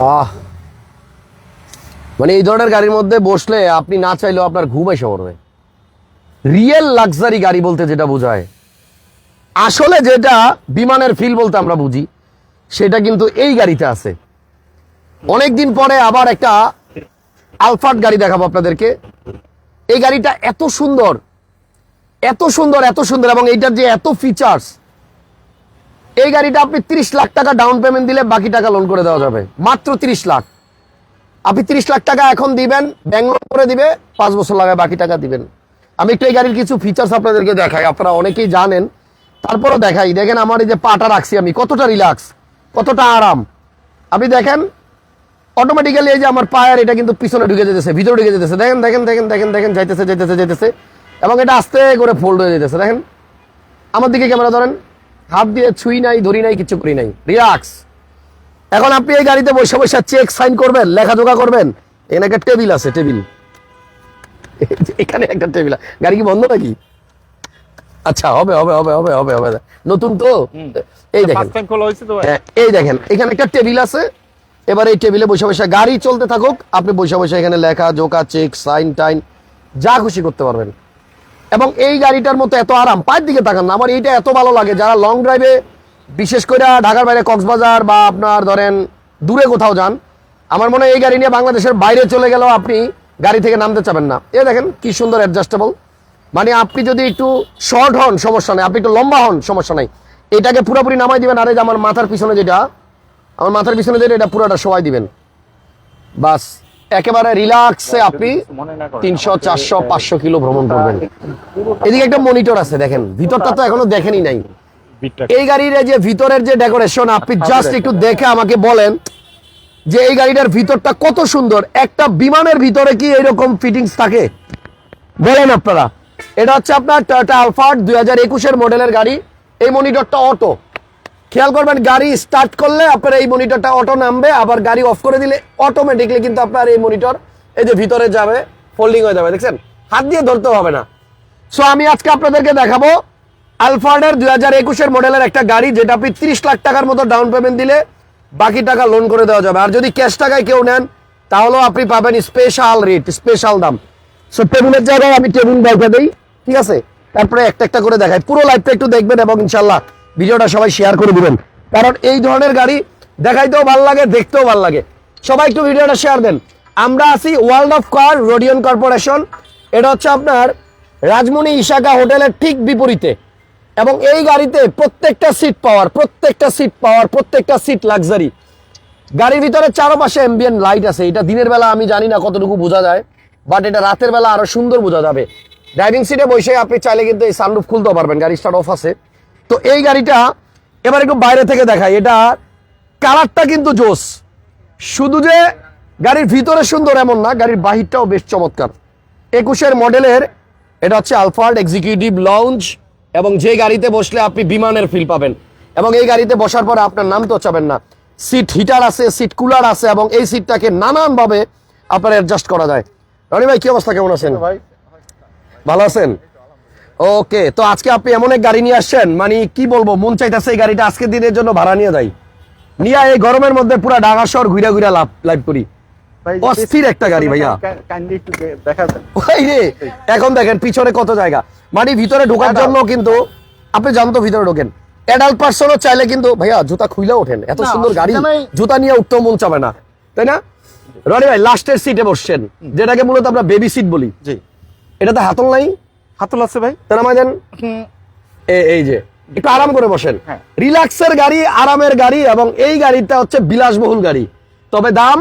আহ। মানে এই ধরনের গাড়ির মধ্যে বসলে আপনি না চাইলেও আপনার ঘুম এসে রিয়েল লাক্সারি গাড়ি বলতে যেটা বোঝায়। আসলে যেটা বিমানের ফিল বলতে আমরা বুঝি, সেটা কিন্তু এই গাড়িতে আছে। অনেকদিন পরে আবার একটা আলফাট গাড়ি দেখাবো আপনাদেরকে। এই গাড়িটা এত সুন্দর এত সুন্দর এত সুন্দর এবং এইটার যে এত ফিচার্স এই গাড়িটা আপনি তিরিশ লাখ টাকা ডাউন পেমেন্ট দিলে বাকি টাকা লোন করে দেওয়া যাবে। মাত্র তিরিশ লাখ। আপনি তিরিশ লাখ টাকা এখন দিবেন ব্যাংক লোন করে দিবে, পাঁচ বছর লাগায় বাকি টাকা দিবেন। আমি একটু এই গাড়ির কিছু ফিচার্স আপনাদেরকে দেখাই, আপনারা অনেকেই জানেন। তারপরও দেখাই, দেখেন আমার এই যে পাটা রাখছি আমি, কতটা রিল্যাক্স কতটা আরাম। আপনি দেখেন অটোমেটিক্যালি এই যে আমার পায়ের এটা কিন্তু পিছনে ঢুকে যেতেছে, ভিতরে ঢুকে যেতেছে। দেখেন দেখেন দেখেন দেখেন দেখেন, যাইতেছে যাইতেছে যাইতেছে এবং এটা আস্তে করে ফোল্ড হয়ে যেতেছে দেখেন, আমার দিকে ক্যামেরা ধরেন। হাত দিয়ে ছুঁই নাই ধরি নাই কিছু করি নাই। রিল্যাক্স। এখন আপনি এই গাড়িতে বসে বসে চেক সাইন করবেন লেখাজোখা করবেন। এখানে একটা টেবিল আছে টেবিল। এখানে একটা টেবিল গাড়ি কি বন্ধ নাকি? আচ্ছা হবে হবে হবে হবে হবে হবে। নতুন তো? এই দেখেন। হ্যাঁ, এই দেখেন এখানে একটা টেবিল আছে। এবার এই টেবিলে বসে বসে গাড়ি চলতে থাকুক আপনি বসে বসে এখানে লেখা জোকা চেক সাইন টাইন যা খুশি করতে পারবেন। এবং এই গাড়িটার মতো এত আরাম। পায়ের দিকে তাকান না, আমার এইটা এত ভালো লাগে। যারা লং ড্রাইভে বিশেষ করে ঢাকার বাইরে কক্সবাজার বা আপনার ধরেন দূরে কোথাও যান, আমার মনে হয় এই গাড়ি নিয়ে বাংলাদেশের বাইরে চলে গেলেও আপনি গাড়ি থেকে নামতে চাবেন না। এ দেখেন কি সুন্দর অ্যাডজাস্টেবল মানে আপনি যদি একটু শর্ট হন, সমস্যা নেই। আপনি একটু লম্বা হন, সমস্যা নাই। এটাকে পুরোপুরি নামাই দিবেন, আরে যে আমার মাথার পিছনে যেটা, আমার মাথার পিছনে যেটা, এটা পুরোটা সবাই দিবেন। বাস। একেবারে রিল্যাক্সে আপনি তিনশো চারশো পাঁচশো কিলো ভ্রমণ করবেন। এদিকে একটা মনিটর আছে দেখেন। ভিতরটা তো এখনও দেখেনি নাই। এই গাড়ির যে ভিতরের যে ডেকোরেশন আপনি জাস্ট একটু দেখে আমাকে বলেন যে এই গাড়িটার ভিতরটা কত সুন্দর। একটা বিমানের ভিতরে কি এরকম ফিটিংস থাকে? বলেন আপনারা। এটা হচ্ছে আপনার টয়োটা আলফার্ড দুই হাজার একুশের মডেলের গাড়ি। এই মনিটরটা অটো খেয়াল করবেন, গাড়ি স্টার্ট করলে আপনার এই মনিটরটা অটো নামবে, আবার গাড়ি অফ করে দিলে অটোমেটিকলি কিন্তু আপনার এই মনিটর এই যে ভিতরে যাবে ফোল্ডিং হয়ে যাবে, দেখছেন? হাত দিয়ে ধরতে হবে না। সো আমি আজকে আপনাদেরকে দেখাবো আলফার্ডের দুই হাজার একুশের মডেলের একটা গাড়ি, যেটা আপনি তিরিশ লাখ টাকার মতো ডাউন পেমেন্ট দিলে বাকি টাকা লোন করে দেওয়া যাবে। আর যদি ক্যাশ টাকায় কেউ নেন, তাহলেও আপনি পাবেন স্পেশাল রেট স্পেশাল দাম। সো টেবিলের জায়গায় আমি টেবিল দেখে দিই ঠিক আছে? তারপরে একটা একটা করে দেখাই। পুরো লাইফটা একটু দেখবেন এবং ইনশাল্লাহ ভিডিওটা সবাই শেয়ার করে দিবেন। কারণ এই ধরনের গাড়ি দেখাইতেও ভালো লাগে, দেখতেও ভালো লাগে। সবাই একটু ভিডিওটা শেয়ার দেন। আমরা আছি world of car Rodion corporation এটা হচ্ছে আপনার রাজমণি ইশাকা হোটেলের ঠিক বিপরীতে। এবং এই গাড়িতে প্রত্যেকটা সিট পাওয়ার প্রত্যেকটা সিট পাওয়ার প্রত্যেকটা সিট লাক্সারি গাড়ির ভিতরে চারপাশে এমবিএন লাইট আছে। এটা দিনের বেলা আমি জানি না কতটুকু বোঝা যায় বাট এটা রাতের বেলা আরও সুন্দর বোঝা যাবে। ড্রাইভিং সিটে বসে আপনি চাইলে কিন্তু এই সানরুফ খুলতেও পারবেন। গাড়ি স্টার্ট অফ আছে। তো এই গাড়িটা এবার একটু বাইরে থেকে দেখাই। এটা কালারটা কিন্তু জোস। শুধু যে গাড়ির ভিতরে সুন্দর এমন না গাড়ির বাহিরটাও বেশ চমৎকার। একুশের মডেলের এটা হচ্ছে আলফার্ড এক্সিকিউটিভ লঞ্চ এবং যে গাড়িতে বসলে আপনি বিমানের ফিল পাবেন। এবং এই গাড়িতে বসার পরে আপনার নাম তো চাবেন না। সিট হিটার আছে সিট কুলার আছে এবং এই সিটটাকে নানানভাবে আপনার অ্যাডজাস্ট করা যায়। রনি ভাই কি অবস্থা? কেমন আছেন? ভাই ভালো আছেন? ওকে তো আজকে আপনি এমন এক গাড়ি নিয়ে আসছেন মানে কি বলব মন চাইতেছে এই গাড়িটা আজকে দিনের জন্য ভাড়া নিয়ে যাই। নিয়ে এই গরমের মধ্যে পুরা ঢাকা শহর ঘুরে ঘুরে লাভ লাইভ করি। অস্থির একটা গাড়ি ভাইয়া। ওই রে এখন দেখেন পিছনে কত জায়গা। মানে ভিতরে ঢোকার জন্য কিন্তু আপনি জানতো ভিতরে ঢোকেন। অ্যাডাল্ট পার্সনও চাইলে কিন্তু ভাইয়া জুতা খুইলে ওঠেন। এত সুন্দর গাড়ি জুতা নিয়ে উঠতেও মন চাবে না। তাই না? রনি ভাই লাস্টের সিটে বসছেন যেটাকে মূলত আমরা বেবি সিট বলি। জি। এটাতে হাতল নাই? হাতুল আছে ভাই? নামাই দেন এ- এই যে একটু আরাম করে বসেন। হ্যাঁ। রিল্যাক্সের গাড়ি আরামের গাড়ি এবং এই গাড়িটা হচ্ছে বিলাসবহুল গাড়ি। তবে দাম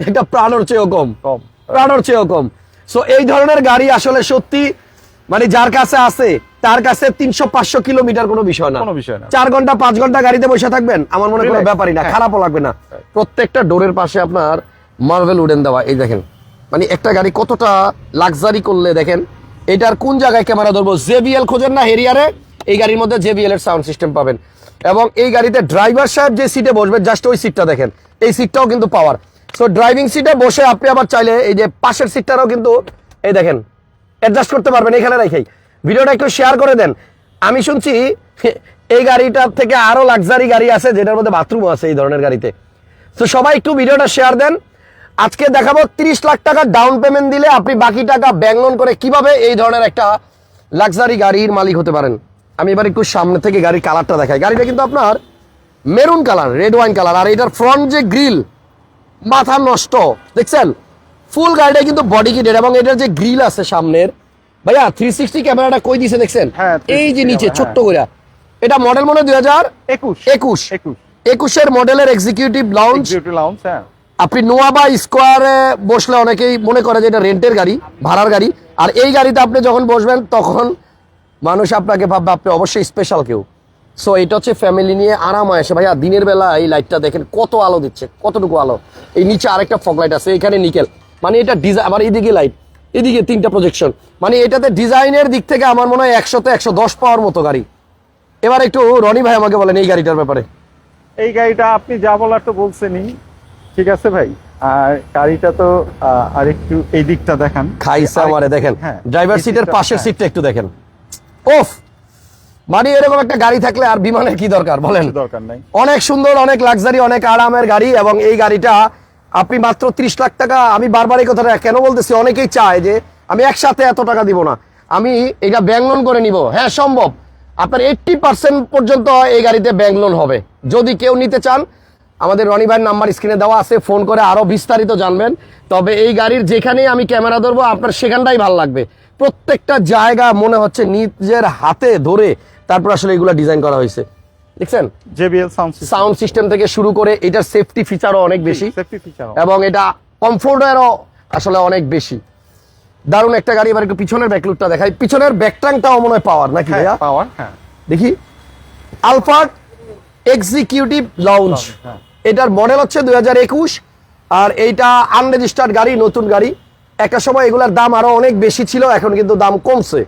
এটা প্রাণর চেয়েও কম। প্রাণর চেয়েও কম। সো এই ধরনের গাড়ি আসলে সত্যি মানে যার কাছে আছে তার কাছে তিনশো পাঁচশো কিলোমিটার কোনো বিষয় না। কোনো বিষয় না। চার ঘণ্টা পাঁচ ঘণ্টা গাড়িতে বসে থাকবেন আমার মনে কোনো ব্যাপারই না হ্যাঁ। খারাপও লাগবে না। প্রত্যেকটা ডোরের পাশে আপনার মার্বেল উডেন দেওয়া এই দেখেন। মানে একটা গাড়ি কতটা লাক্সারি করলে দেখেন এটার কোন জায়গায় ক্যামেরা ধরবো? জেবিএল খোঁজেন না হেরিয়ারে? এই গাড়ির মধ্যে জেবিএল এর সাউন্ড সিস্টেম পাবেন। এবং এই গাড়িতে ড্রাইভার সাহেব যে সিটে বসবে জাস্ট ওই সিটটা দেখেন। এই সিটটাও কিন্তু পাওয়ার সো ড্রাইভিং সিটে বসে আপনি আবার চাইলে এই যে পাশের সিটটারও কিন্তু, এই দেখেন অ্যাডজাস্ট করতে পারবেন এখানে রেখেই। ভিডিওটা একটু শেয়ার করে দেন। আমি শুনছি, এই গাড়িটার থেকে আরও লাক্সারি গাড়ি আছে, যেটার মধ্যে বাথরুম আছে এই ধরনের গাড়িতে। তো সবাই একটু ভিডিওটা শেয়ার দেন। আজকে দেখাবো তিরিশ লাখ টাকা ডাউন পেমেন্ট দিলে আপনি বাকি টাকা ব্যাংক লোন করে কীভাবে এই ধরনের একটা লাক্সারি গাড়ির মালিক হতে পারেন। আমি এবার একটু সামনে থেকে গাড়ির কালারটা দেখাই। গাড়িটা কিন্তু আপনার maroon colour red wine colour আর এটার ফ্রন্ট যে গ্রিল মাথা নষ্ট। দেখছেন? ফুল গাড়িটা কিন্তু বডি কিটেড এবং এটার যে গ্রিল আছে সামনের ভাইয়া থ্রি সিক্সটি ক্যামেরাটা কই দিছে দেখছেন? হ্যাঁ, এই যে নিচে হ্যাঁ। ছোট্ট করে। এটা মডেল মনে হয় দুই হাজার একুশ। একুশ। একুশ। একুশের মডেলের এক্সিকিউটিভ লাউন্স হ্যাঁ। আপনি নোয়া বা স্কোয়ারে বসলে অনেকেই মনে করে যে এটা রেন্টের গাড়ি, ভাড়ার গাড়ি। আর এই গাড়িতে আপনি যখন বসবেন, তখন মানুষ আপনাকে ভাববে, আপনি অবশ্যই স্পেশাল কেউ। সো এটা হচ্ছে ফ্যামিলি নিয়ে আরাম আসে। ভাইয়া, দিনের বেলা এই লাইটটা দেখেন, কত আলো দিচ্ছে, কতটুকু আলো। এই নিচে আরেকটা ফগ লাইট আছে, এখানে নিকেল মানে এটা ডিজাইন আবার এইদিকে লাইট এদিকে তিনটা প্রজেকশন মানে এটাতে ডিজাইনের দিক থেকে আমার মনে হয় একশোতে একশো দশ পাওয়ার মতো গাড়ি। এবার একটু রনি ভাই আমাকে বলেন এই গাড়িটার ব্যাপারে। এই গাড়িটা আপনি যা বলার তো বলছেনই। ঠিক আছে ভাই? আর গাড়িটা তো আহ, আরেকটু এই দিকটা দেখান। আরেক- আমারে দেখেন। হ্যাঁ, ড্রাইভার সিটের পাশের হ্যাঁ। সিটটা একটু দেখেন। ওফ! মানে এরকম একটা গাড়ি থাকলে আর বিমানের কি দরকার বলেন? দরকার নাই। অনেক সুন্দর অনেক লাক্সারি অনেক আরামের গাড়ি এবং এই গাড়িটা আপনি মাত্র ত্রিশ লাখ টাকা আমি বারবার এই কথাটা কেন বলতেছি? অনেকেই চায় যে আমি একসাথে এত টাকা দিব না। আমি এটা ব্যাংক লোন করে নিব। হ্যাঁ সম্ভব। আপনার এইটটি পার্সেন্ট পর্যন্ত এই গাড়িতে ব্যাংক লোন হবে। যদি কেউ নিতে চান আমাদের রনি ভাইয়ের নাম্বার স্ক্রিনে দেওয়া আছে ফোন করে আরও বিস্তারিত জানবেন। তবে এই গাড়ির যেখানেই আমি ক্যামেরা ধরবো আপনার সেখানটাই ভালো লাগবে। প্রত্যেকটা জায়গা মনে হচ্ছে নিজের হাতে ধরে তারপর আসলে এগুলো ডিজাইন করা হয়েছে। দেখছেন? জেবিএল সাউন্ড সাউন্ড সিস্টেম থেকে শুরু করে এটার সেফটি ফিচারও অনেক বেশি। সেফটি ফিচার এবং এটা কমফোর্টেরও আসলে অনেক বেশি। দারুণ একটা গাড়ি এবার একটু পিছনের ব্যাকলুকটা দেখাই। পিছনের ব্যাকট্রাংটাও মনে হয় পাওয়ার নাকি ভাইয়া? পাওয়ার হ্যাঁ। দেখি। আলফার্ট এক্সিকিউটিভ লাউঞ্জ হ্যাঁ। এটার মডেল হচ্ছে দু হাজার একুশ, আর এইটা আনরেজিস্টার্ড গাড়ি, নতুন গাড়ি। একটা সময় এগুলার দাম আরও অনেক বেশি ছিল, এখন কিন্তু দাম কমছে।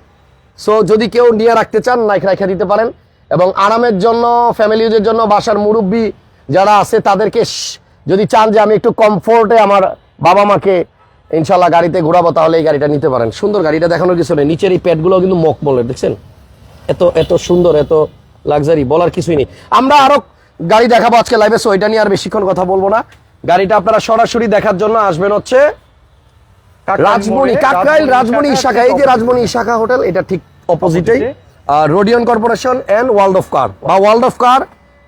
সো যদি কেউ নিয়ে রাখতে চান নাইখ রাখা দিতে পারেন। এবং আরামের জন্য ফ্যামিলি ইউজের জন্য, বাসার মুরব্বী যারা আছে, তাদেরকে যদি চান যে আমি একটু কমফোর্টে আমার বাবা মাকে ইনশাল্লাহ গাড়িতে ঘোরাবো, তাহলে এই গাড়িটা নিতে পারেন। সুন্দর গাড়িটা দেখানোর কিছু নেই। নিচের এই প্যাডগুলো কিন্তু মকমলের দেখছেন? এত এত সুন্দর, এত লাক্সারি বলার কিছুই নেই। আমরা আরও গাড়ি দেখাবো আজকে লাইভে সো এটা নিয়ে আর বেশিক্ষণ কথা বলব না। গাড়িটা আপনারা সরাসরি দেখার জন্য আসবেন হচ্ছে রাজমণি কাকরাইল রাজমণি শাখা এই যে রাজমণি শাখা হোটেল এটা ঠিক অপোজিটেই Rodion corporation and world of car বা world of car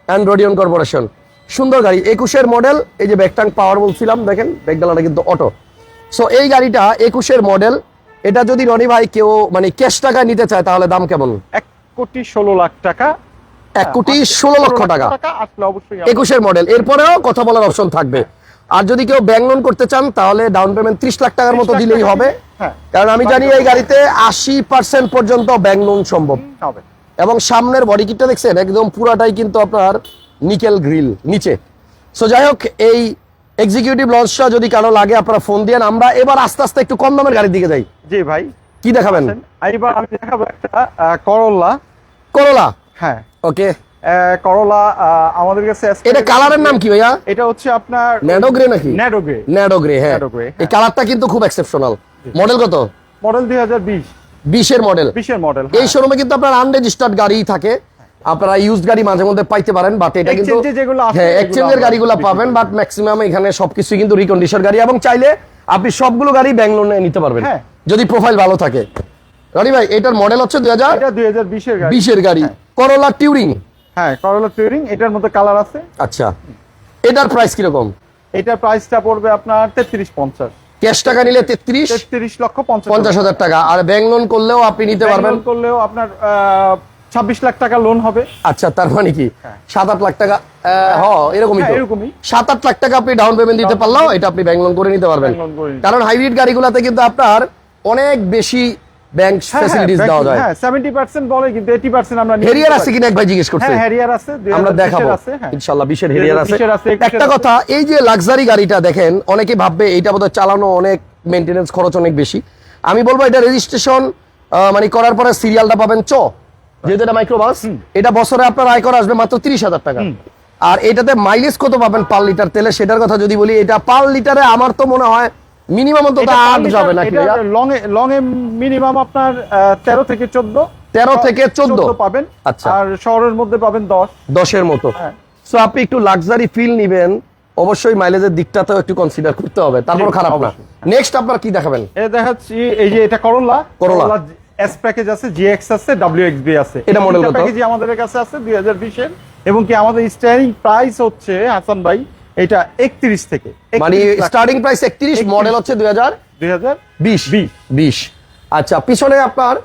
and Rodion corporation সুন্দর গাড়ি একুশের মডেল এই যে ব্যাকটাং পাওয়ার বলছিলাম দেখেন ব্যাকডালাটা কিন্তু অটো সো এই গাড়িটা একুশের মডেল এটা যদি রনি ভাই কেউ মানে ক্যাশ টাকা নিতে চায় তাহলে দাম কেমন? এক কোটি ষোলো লাখ টাকা এক কোটি ষোলো লক্ষ টাকা। একুশের মডেল এরপরেও কথা বলার অপশন থাকবে। আর যদি কেউ ব্যাংক লোন করতে চান তাহলে ডাউন পেমেন্ট ত্রিশ লাখ টাকার মতো দিলেই হবে। হ্যাঁ। কারণ আমি জানি এই গাড়িতে আশি পার্সেন্ট পর্যন্ত ব্যাংক লোন সম্ভব। এবং সামনের বডি কিটটা দেখছেন একদম পুরাটাই কিন্তু আপনার নিকেল গ্রিল নিচে। সো যাই হোক এই এক্সিকিউটিভ লঞ্চটা যদি কারও লাগে আপনারা ফোন দিয়ে আমরা এবার আস্তে আস্তে একটু কম দামের গাড়ির দিকে যাই। জি ভাই। কি দেখাবেন? এইবার আমি দেখাবো একটা করলা করোলা হ্যাঁ। ওকে করলা আমাদের কাছে এটা কালারের নাম কি ভাইয়া? এটা হচ্ছে আপনার ন্যাডো গ্রে নাকি? ন্যাডো গ্রে ন্যাডো গ্রে হ্যাঁ। এই হ্যাঁ। কালারটা কিন্তু খুব এক্সেপশনাল মডেল কত? মডেল দুই হাজার বিশ। বিশের মডেল বিশের মডেল এই শোরুমে কিন্তু আপনার আনরেজিস্টার্ড গাড়ি থাকে। আপনারা ইউজড গাড়ি মাঝে মধ্যে পাইতে পারেন বাট এটা কিন্তু হ্যাঁ এক্সচেঞ্জের গাড়িগুলো পাবেন বাট ম্যাক্সিমাম এখানে সবকিছু কিন্তু রিকন্ডিশন গাড়ি। এবং চাইলে আপনি সবগুলো গাড়ি ব্যাংক লোনে নিতে পারবেন হ্যাঁ। যদি প্রোফাইল ভালো থাকে। রনি ভাই? এটার মডেল হচ্ছে দুই হাজার দুই হাজার গাড়ি। বিশের গাড়ি। করোলা টিউরিং হ্যাঁ করলা টিউরিং এটার মধ্যে কালার আছে। আচ্ছা। এটার প্রাইস কীরকম? এটার প্রাইসটা পড়বে আপনার তেত্রিশ পঞ্চাশ। ক্যাশ টাকা নিলে তেত্রিশ? তেত্রিশ লক্ষ পঞ্চাশ হাজার। টাকা। আর ব্যাংক লোন করলেও আপনি নিতে পারবেন। করলেও আপনার ছাব্বিশ লাখ টাকা লোন হবে। আচ্ছা তার মানে কি? সাত আট লাখ টাকা আহ, হ এরকমই হ্যাঁ। এরকমই। সাত আট লাখ টাকা আপনি ডাউন পেমেন্ট দিতে পারলেও এটা আপনি ব্যাংক লোন করে নিতে পারবেন। কারণ হাইব্রিড গাড়িগুলোতে কিন্তু আপনার অনেক বেশি ব্যাংক ফ্যাসিলিটিস দেওয়া যায়। হ্যাঁ সেভেন্টি পার্সেন্ট বলে কিন্তু এইটি পার্সেন্ট আমরা নিয়ে হেরিয়ার আছে কিনা এক ভাই জিজ্ঞেস করছে? হ্যাঁ হ্যারিয়ার আছে আমরা দেখাবো। হ্যাঁ। বিশের হেরিয়ার আছে। 2020 আছে, 21 একটা কথা এই যে লাক্সারি গাড়িটা দেখেন অনেকে ভাববে এইটা বোধহয় চালানো অনেক মেনটেনেন্স খরচ অনেক বেশি। আমি বলব এটা রেজিস্ট্রেশন মানে করার পরে সিরিয়ালটা পাবেন চ। যেহেতু এটা মাইক্রোবাস এটা বছরে আপনার আয়কর আসবে মাত্র তিরিশ হাজার টাকা। আর এটাতে মাইলেজ কত পাবেন পার লিটার তেলে সেটার কথা যদি বলি এটা পার লিটারে আমার তো মনে হয় মিনিমাম অন্তত আট যাবে নাকি long a long a minimum আপনার তেরো থেকে চোদ্দ। 13 থেকে 14 পাবেন। আচ্ছা। আর শহরের মধ্যে পাবেন দশ। দশের মতো। হ্যাঁ। সো আপনি একটু লাক্সারি ফিল নিবেন। অবশ্যই মাইলেজের দিকটাতেও একটু কনসিডার করতে হবে। তারপর খারাপ না। নেক্সট আপনার কি দেখাবেন? এ দেখাচ্ছি এই যে এটা করোলা Corolla। এস প্যাকেজ আছে জিএক্স আছে ডাব্লিউএক্সবি আছে। এটা model কত? প্যাকেজই আমাদের কাছে আছে দুই হাজার বিশের। এবং কি আমাদের স্টারিং প্রাইস হচ্ছে হাসান ভাই এটা একত্রিশ থেকে মানে স্টার্টিং প্রাইস একত্রিশ 31 মডেল হচ্ছে দুই হাজার দুই হাজার বিশ। বিশ। বিশ। আচ্ছা পিছনে আপনার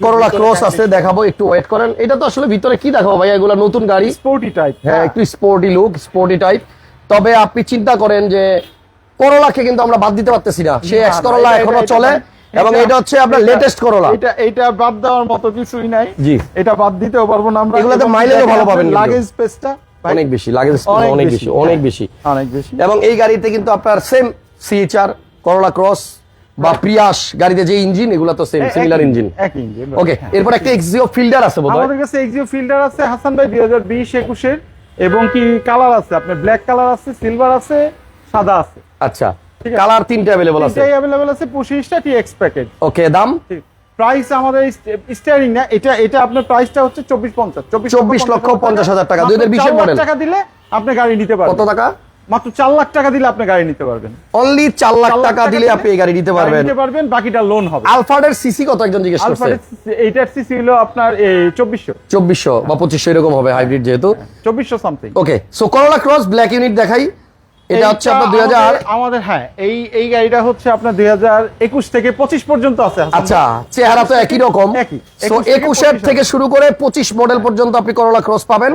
করোলা ক্রস আছে দেখাবো একটু ওয়েট করেন। এটা তো আসলে ভিতরে কি দেখাবো ভাই? এগুলো নতুন গাড়ি। স্পোর্টি টাইপ হ্যাঁ একটু স্পোর্টি লুক স্পোর্টি টাইপ তবে আপনি চিন্তা করেন যে করোলাকে কিন্তু আমরা বাদ দিতে পারতেছি না। সে এক্স করোলা এখনও চলে এবং এটা হচ্ছে আপনার লেটেস্ট করোলা এটা এটা বাদ দেওয়ার মতো কিছুই নাই। জি। এটা বাদ দিতেও পারব না আমরা এগুলোতে এবং mileage ও ভালো পাবেন। লাগেজ স্পেসটা অনেক বেশি লাগে অনেক বেশি অনেক বেশি। অনেক বেশি। এবং এই গাড়িতে কিন্তু আপনার সেম সিএচআর করোলা ক্রস বা প্রিয়াস গাড়িতে যে ইঞ্জিন এগুলো তো সেম সিমিলার ইঞ্জিন ওকে হ্যাঁ। এরপর একটা এক্সিও ফিল্ডার আছে বোধহয়। আমাদের কাছে এক্সিও ফিল্টার আছে হাসান ভাই দুই হাজার বিশ একুশের এবং কি কালার আছে? আপনার ব্ল্যাক কালার আছে সিলভার আছে সাদা আছে। আচ্ছা। কালার তিনটে অ্যাভেলেবল আছে। তিনটাই অ্যাভেলেবল আছে পঁচিশটা টি এক্স প্যাকেজ ওকে দাম প্রাইস আমাদের স্টিয়ারিং না এটা এটা আপনার প্রাইসটা হচ্ছে চব্বিশ পঞ্চাশ 24 লক্ষ 50 হাজার টাকা, 2020 এর model। টাকা দিলে আপনি গাড়ি নিতে কত টাকা? মাত্র চার লাখ টাকা দিলে আপনি গাড়ি নিতে পারবেন। অনলি চার লাখ টাকা দিলে আপনি এই গাড়ি নিতে পারবেন। নিতে পারবেন বাকিটা লোন হবে। আলফার্ডের সিসি কত একজন জিজ্ঞেস করছে? এইটার সিসি হলো আপনার এই চব্বিশশো। চব্বিশশো বা পঁচিশশো এরকম হবে হাইব্রিড যেহেতু। চব্বিশশো something okay so Corolla cross black unit দেখাই। এটা হচ্ছে আপনার দুই হাজার আমাদের হ্যাঁ এই এই গাড়িটা হচ্ছে আপনার দুই হাজার একুশ থেকে পঁচিশ পর্যন্ত আছে আচ্ছা চেহারা তো একই রকম। সো 21 থেকে একুশের 25 থেকে শুরু করে পঁচিশ মডেল পর্যন্ত আপনি করোলা ক্রস পাবেন।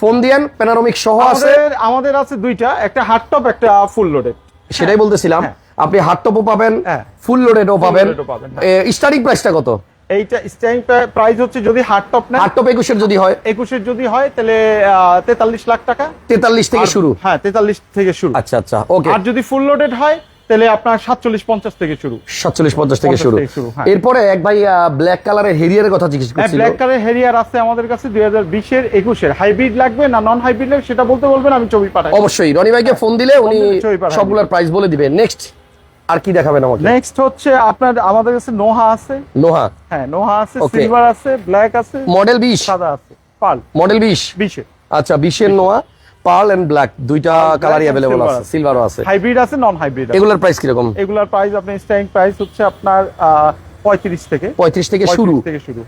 ফোন দিয়েন প্যানারোমিক সহ আছে। আমাদের আছে দুইটা একটা হার্ড টপ একটা ফুল লোডেড সেটাই বলতেছিলাম। হ্যাঁ। আপনি হার্ড টপও পাবেন হ্যাঁ। ফুল লোডেডও পাবেন। ও পাবেন, হ্যাঁ। স্টার্টিং প্রাইসটা কত? এইটা স্ট্যান্ড প্রাইস হচ্ছে যদি হার্ড টপ না হার্ড টপ একুশের যদি হয়। একুশের যদি হয় তাহলে তেতাল্লিশ লাখ টাকা। তেতাল্লিশ থেকে শুরু। হ্যাঁ তেতাল্লিশ থেকে শুরু। আচ্ছা আচ্ছা ওকে আর যদি ফুল লোডেড হয় তাহলে আপনার সাতচল্লিশ পঞ্চাশ থেকে শুরু। সাতচল্লিশ পঞ্চাশ থেকে 50 শুরু থেকে শুরু, হ্যাঁ। এরপরে এক ভাই ব্ল্যাক কালারের হেরিয়ারের কথা জিজ্ঞেস হ্যাঁ করছিল। ব্ল্যাক কালার হেরিয়ার আছে আমাদের কাছে দুই হাজার বিশের একুশের। হাইব্রিড লাগবে না নন হাইব্রিড লাগবে সেটা বলতে বলবেন আমি ছবি পাঠাই। অবশ্যই। রনি ভাইকে ফোন দিলে উনি সবগুলোর প্রাইস বলে দিবে। নেক্সট আর কি দেখাবেন আমাকে? নেক্সট হচ্ছে আপনার আমাদের কাছে নোহা আছে। নোহা? হ্যাঁ নোহা আছে সিলভার আছে ব্ল্যাক আছে মডেল বিশ? সাদা আছে পাল মডেল বিশ? বিশে। আচ্ছা 20 এর নোহা পার্ল এন্ড ব্ল্যাক দুইটা কালারই अवेलेबल আছে। সিলভারও আছে। হাইব্রিড আছে নন হাইব্রিড এগুলার প্রাইস কি রকম এগুলার প্রাইস আপনি স্টার্টিং প্রাইস হচ্ছে আপনার পঁয়ত্রিশ থেকে পঁয়ত্রিশ থেকে শুরু।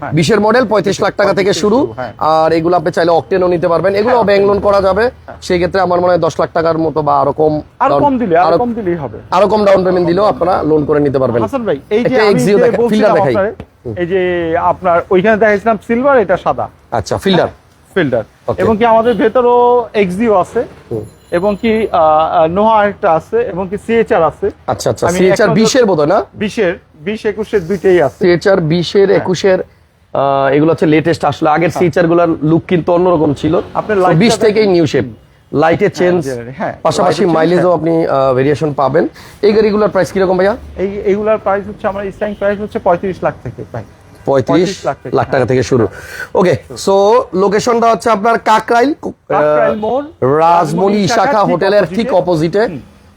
হ্যাঁ। বিশের মডেল পঁয়ত্রিশ লাখ টাকা থেকে শুরু। হ্যাঁ। আর এগুলো আপনি চাইলে অকটেনও নিতে পারবেন। এগুলো হ্যাঁ, ব্যাংক লোন করা যাবে। সেই ক্ষেত্রে আমার মনে হয় দশ লাখ টাকার মতো বা আরও কম আরও কম দিলে আরও কম দিলেই হবে। আরও কম ডাউন পেমেন্ট দিলেও আপনারা লোন করে নিতে পারবেন। হাসান ভাই এই যে দেখাই। এই যে আপনার ওইখানে দেখাইছিলাম সিলভার এটা সাদা। আচ্ছা ফিল্ডার Okay. এবং কি আমাদের ভেতরও এক্সিও আছে। এবং কি নোহা একটা আছে এবং কি সিএচআর আছে। আচ্ছা আচ্ছা সিএচআর এক নজর- বিশের বোধ হয় না? বিশের বিশ একুশের দুইটাই আছে। সিএচআর বিশের একুশের আহ, এগুলো হচ্ছে লেটেস্ট আসলে আগের সিএচআরগুলার লুক কিন্তু অন্যরকম ছিল। আপনার So, light বিশ টা থেকেই নিউ শেপ লাইটের চেঞ্জ হ্যাঁ, পাশাপাশি এর মাইলেজও আপনি ভেরিয়েশন পাবেন। এই গাড়িগুলোর প্রাইস কীরকম ভাইয়া? এই এইগুলার প্রাইস হচ্ছে আমার স্টার্টিং প্রাইস হচ্ছে পঁয়ত্রিশ লাখ থেকে ভাই। পঁয়ত্রিশ লাখ টাকা। থেকে শুরু। ওকে সো লোকেশনটা হচ্ছে আপনার কাকরাইল রাজমণি শাখা হোটেলের ঠিক অপোজিটে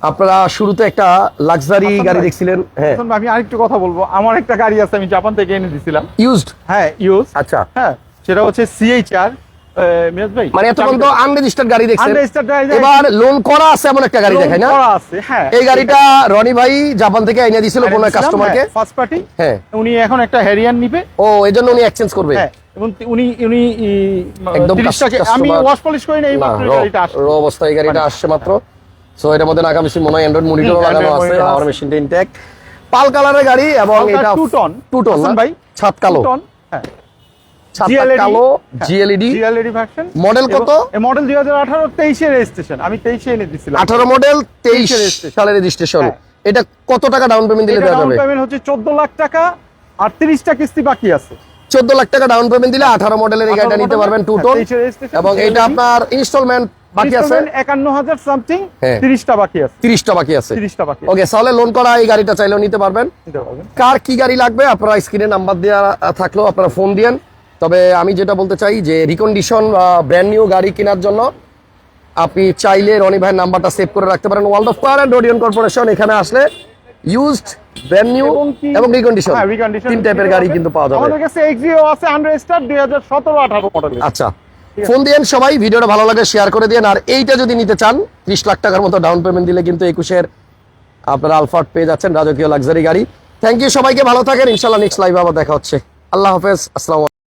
আপনারা শুরুতে একটা লাক্সারি গাড়ি দেখছিলেন হ্যাঁ। আমি আরেকটু কথা বলব। আমার একটা গাড়ি আছে আমি জাপান থেকে এনে দিছিলাম। ইউজড হ্যাঁ ইউজ আচ্ছা। হ্যাঁ সেটা হচ্ছে সিএইচআর মানে এতক্ষণ তো আনরেজিস্টার্ড গাড়ি দেখছেন। এবার লোন করা আছে এমন একটা গাড়ি দেখায় না? হ্যাঁ। এই গাড়িটা রনি ভাই জাপান থেকে এনে দিছিল কোনো কাস্টমারকে ফার্স্ট পার্টি হ্যাঁ উনি এখন একটা হ্যারিয়ান নিবে। ও এই উনি এক্সচেঞ্জ করবে। হ্যাঁ এবং উনি উনি একদম 30 টাকা আমি ওয়াশ পলিশ করি না এই মাত্র গাড়িটা আসছে। র অবস্থায় এই গাড়িটা মানে- আসছে মাত্র। সো মধ্যে মেশিন মনে হয় অ্যান্ড্রয়েড মনিটরও লাগানো আছে পাওয়ার মেশিনটা ইনটেক পাল কালারের গাড়ি এবং এটা। টু টন ভাই, ছাদ কালো। টন হ্যাঁ। কালো জিএলইডি জিএলইডি ভার্সন Model কত? মডেল 2018 23 এর রেজিস্ট্রেশন আমি 23 এনে দিছিলাম। 18 মডেল 23 সালের রেজিস্ট্রেশন। এটা কত টাকা ডাউন পেমেন্ট দিলে এটা দেওয়া ডাউন পেমেন্ট হচ্ছে 14 লাখ টাকা আর 30 টা কিস্তি বাকি আছে। 14 লাখ টাকা ডাউন পেমেন্ট দিলে 18 মডেলের এই গাড়িটা নিতে পারবেন টু টন 23 এর registration, এবং এটা আপনার ইনস্টলমেন্ট বাকি আছে। Installment 51000 সামথিং হ্যাঁ। 30 টা বাকি আছে। 30টা বাকি আছে। 30 টা বাকি আছে। ওকে তাহলে লোন করা এই গাড়িটা চাইলেও নিতে পারবেন। নিতে পারবেন। কার কি গাড়ি লাগবে? আপনারা স্ক্রিনে নাম্বার দেওয়া থাকলেও আপনারা ফোন দিয়েন। তবে আমি যেটা বলতে চাই যে রিকন্ডিশন বা ব্র্যান্ড নিউ গাড়ি কেনার জন্য আপনি চাইলে রনি ভাইয়ের নাম্বারটা সেভ করে রাখতে পারেন। World of car and Odeon corporation এখানে আসলে ইউজড ব্র্যান্ড নিউ এবং রিকন্ডিশন হ্যাঁ, তিন টাইপের গাড়ি কিন্তু পাওয়া যাবে। আমাদের কাছে এক্সিও আছে আন্ডার স্টার 2017 18 মডেল আচ্ছা। ফোন সবাই ভিডিওটা ভালো লাগে শেয়ার করে দিয়েন। আর এইটা যদি নিতে চান ত্রিশ লাখ টাকার মতো ডাউন পেমেন্ট দিলে কিন্তু একুশের আপনারা আলফাট পেয়ে যাচ্ছেন রাজকীয় লাক্সারি গাড়ি। থ্যাংক ইউ সবাইকে ভালো থাকেন। ইনশাল্লাহ নেক্সট লাইভে আবার দেখা হচ্ছে। আল্লাহ হাফেজ আসসালাম